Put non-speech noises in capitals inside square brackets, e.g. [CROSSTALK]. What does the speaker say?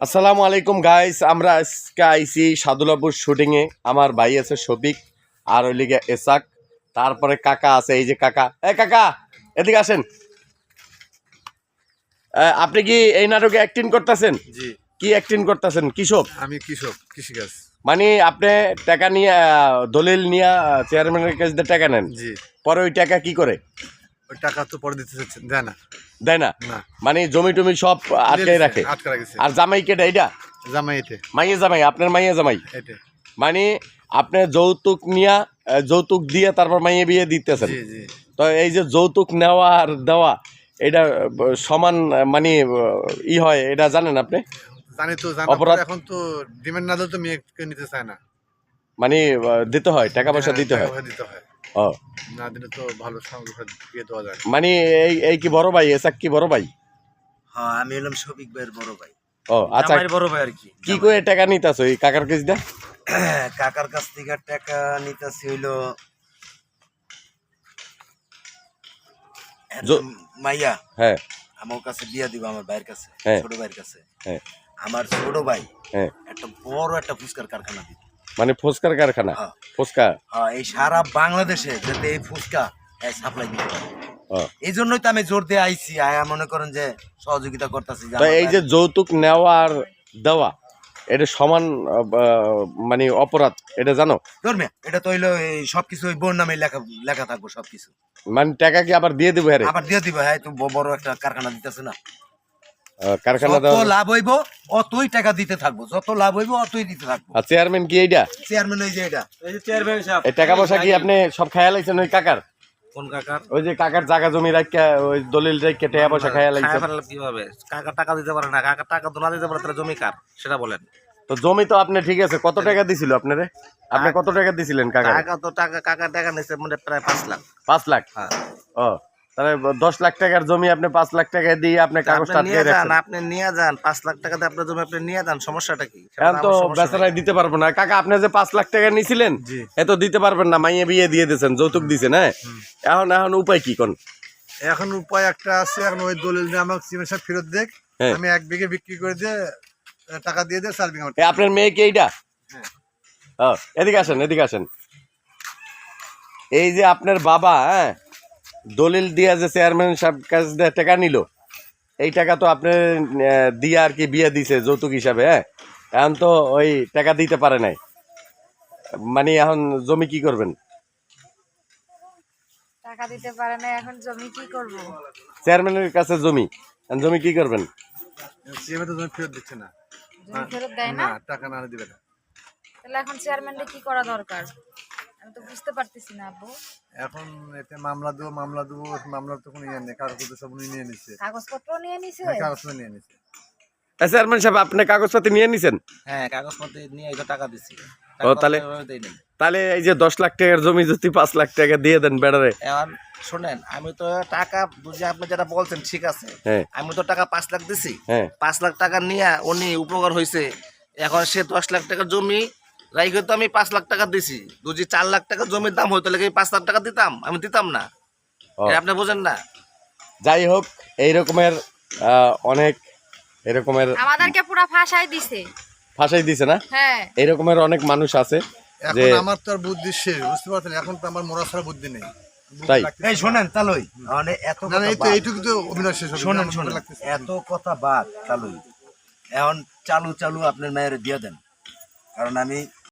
আসসালামু আলাইকুম গাইস আমরা আজকে আইসি সাদুলাপুর শুটিংয়ে আমার ভাই আছে শফিক আর ওই লিগে এসাক। তারপরে কাকা আছে এই যে কাকা। এ কাকা এদিকে আসেন। আপনি কি এই নাটকে অ্যাক্টিং করতেছেন? জি। কি অ্যাক্টিং করতেছেন? কৃষক আমি কৃষক কৃষিকাজ। মানে আপনি টাকা নিয়ে দলিল নিয়ে চেয়ারম্যানের কাছে টাকা নেন। জি। পরে ওই টাকা কি করে? ওই টাকা তো পরে দিতে চাচ্ছেন দেয় না। দেয় না? না। মানে জমি টমি সব আটকে রাখে। আটকে রাখেছে। আর জামাই কেটে এইটা জামাই এতে। মাইয়ে জামাই আপনার মাইয়ে জামাই? মানে আপনি যৌতুক নিয়া যৌতুক দিয়ে তারপর মাইয়ে বিয়ে দিতেছেন। তো এই যে যৌতুক নেওয়া আর দেওয়া এটা সমান মানে ই হয় এটা জানেন আপনি? জানি তো অপরাধ- এখন তো ডিমান্ড না দিলে তো মেয়েকে নিতে চায় না। মানে দিতে হয় টাকা পয়সা হ্যাঁ, দিতে হয়। পয়সা দিতে হয়। ও। না দিলে তো ভালো সঙ্গে দিয়ে দেওয়া যায় না। মানে এই এই কি বড় ভাই? এসাক কি বড় ভাই? হ্যাঁ আমি হলাম শফিক ভাইয়ের বড় ভাই। ও আচ্ছা। জামাইয়ের বড় ভাই আর কি কি করে টাকা নিতেছ ওই কাকার কাছ দিয়ে? [CLEARS THROAT] কাকার কাছ থেকে টাকা নিতেছি হইল জ- মাইয়া। হ্যাঁ। আমার কাছে বিয়া দিব আমার ভাইয়ের কাছে হ্যাঁ। ছোট ভাইয়ের কাছে। হ্যাঁ। আমার ছোট ভাই হ্যাঁ। একটা বড় একটা ফুচকার কারখানা দিত। মানে ফুচকার কারখানা? হ্যাঁ। ফুচকা? হ্যাঁ এই সারা বাংলাদেশে যাতে এই ফুচকা সাপ্লাই দিতে পারে। এই জন্যই তো আমি জোর দিয়ে আইছি আয়া মনে করেন যে সহযোগিতা করতেছি এই যে যৌতুক নেওয়া আর দেওয়া এটা সমান মানে অপরাধ এটা জানো? ধর্মে এটা তো হইল এই সবকিছু ওই বোন নামে লেখা লেখা থাকব সবকিছু। মানে টাকা কি আবার দিয়ে দেবো আবার দিয়ে দিব হ্যাঁ তো বড় একটা কারখানা দিতেছে না। কারখানা যত লাভ হইব অতই টাকা দিতে থাকব। যত লাভ হইব অতই দিতে থাকব। আর চেয়ারম্যান কি এইটা চেয়ারম্যান ওই যে এটা এই টাকা পয়সা কি আপনি সব লাইছেন ওই কাকার? কোন কাকার? ওই যে কাকার জায়গা জমি রাখা ওই দলিল টাকা পয়সা খাইয়া খায় লাইছেন। কীভাবে? কাকা টাকা দিতে পারে না কাকা টাকা তো না দিতে পারে তাহলে জমি কার? সেটা বলেন। তো জমি তো আপনি ঠিক আছে কত টাকা দিছিল আপনারে? আপনি কত টাকা দিছিলেন কাকা টাকা তো টাকা কাকা টাকা নিচ্ছে মানে প্রায় পাঁচ লাখ। পাঁচ লাখ? হ্যাঁ। ও। তাহলে দশ লাখ টাকার জমি আপনি পাঁচ লাখ টাকা দিয়ে আপনি আপনি নিয়ে যান আপনি নিয়ে যান পাঁচ লাখ টাকা দিয়ে আপনার জমি আপনি নিয়ে যান সমস্যাটা কি? এখন তো নেই। দিতে পারব না। কাকা আপনি যে পাঁচ লাখ টাকা নিছিলেন জি। এ তো দিতে পারবেন না মাইয়ে বিয়ে দিয়ে দিয়েছেন যৌতুক দিছেন হ্যাঁ? এখন এখন উপায় কি কোন? এখন উপায় একটা আছে এখন ওই দলিল নিয়ে আমাকে সিমেন্ট সাহেব ফেরত দেখ হ্যাঁ। আমি এক বিঘে বিক্রি করে দিয়ে টাকা দিয়ে দিয়ে আপনার মেয়ে কি এইটা? হ্যাঁ। এদিকে আসেন এদিকে আসেন। এই যে আপনার বাবা হ্যাঁ? দলিল দিয়া যে চেয়ারম্যান সাহেব কাছ দিয়ে টাকা নিল এই টাকা তো আপনি দিয়ে আর কি বিয়ে দিছে যৌতুক হিসাবে হ্যাঁ? এখন তো ওই টাকা দিতে পারে নাই। মানে এখন জমি কি করবেন? টাকা দিতে পারে না এখন জমি কি করব? চেয়ারম্যানের কাছে জমি জমি কি করবেন? সিএমএ তো জমি ফেরত দিচ্ছে না। ফেরত দেয় না? না টাকা না দিবে না। তাহলে এখন চেয়ারম্যানটা কি করা দরকার? আমি তো বুঝতে পারতেছি না আব্বু। এখন এতে মামলা দেবো মামলা দেবো মামলার তো কোনো ইয়ে নেই কাগজপত্র সব উনি নিয়ে নিচ্ছে কাগজপত্র নিয়ে নিছে? হ্যাঁ, কাগজপত্র নিয়ে নিচ্ছে চেয়ারম্যান সাহেব আপনি কাগজপাতি নিয়ে নিছেন? হ্যাঁ কাগজপত্র নিয়ে এই টাকা দিচ্ছি ও, তাহলে? তাহলে এই যে দশ লাখ টাকার জমি যদি পাঁচ লাখ টাকা দিয়ে দেন বেড়ারে। এখন শোনেন আমি তো টাকা বুঝে আপনি যেটা বলছেন ঠিক আছে। হ্যাঁ। আমি তো টাকা পাঁচ লাখ দিছি। হ্যাঁ। পাঁচ লাখ টাকা নিয়ে উনি উপকার হয়েছে এখন সে দশ লাখ টাকার জমি রাইখে তো আমি পাঁচ লাখ টাকা দিছি। যদি চার লাখ টাকা জমির দাম হইতো তাহলে কি পাঁচ লাখ টাকা দিতাম? আমি দিতাম না। আপনি বোঝেন না। যাই হোক এই রকমের অনেক এরকমের আমাদেরকে পুরো ফাঁসাই দিছে। ফাঁসাই দিছে না? হ্যাঁ। এই রকমের অনেক মানুষ আছে এখন আমার তো আর বুদ্ধি শেষ বুঝতে পারছেন? এখন তো আমার মরা ছাড়া বুদ্ধি নেই। তাই? লাগতেছে এই শোনেন তালই। মানে এত কথা এই তো এইটুকু তো অভিনয় শেষ শোনেন শোনেন। এত কথা বাদ চালুই এখন চালু চালু আপনার মায়ের দিয়ে দেন। কারণ আমি